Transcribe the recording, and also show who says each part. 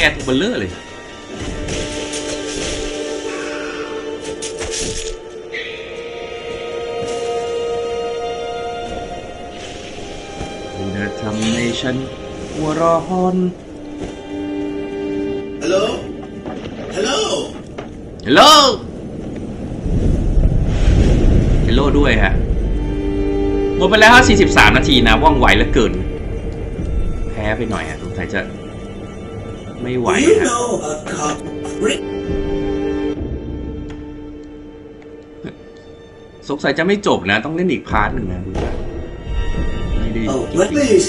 Speaker 1: แกตัวเบลเลอร์เลยคุณทำให้ฉันหัวเร้อน
Speaker 2: ฮัลโหล ฮัลโหล
Speaker 1: ฮัลโหล ฮัลโหลด้วยฮะ หมดไปแล้วฮะ43 นาทีนะ ว่องไวเหลือเกิน แพ้ไปหน่อยอะสงสัยจะ ไม่ไหว
Speaker 2: Do you
Speaker 1: ฮะ
Speaker 2: know a cop? Rick?
Speaker 1: สงสัยจะไม่จบนะ ต้องเล่นอีกพาร์ทหนึ่งนะคุณว่าไม่ได้
Speaker 2: Oh, but please,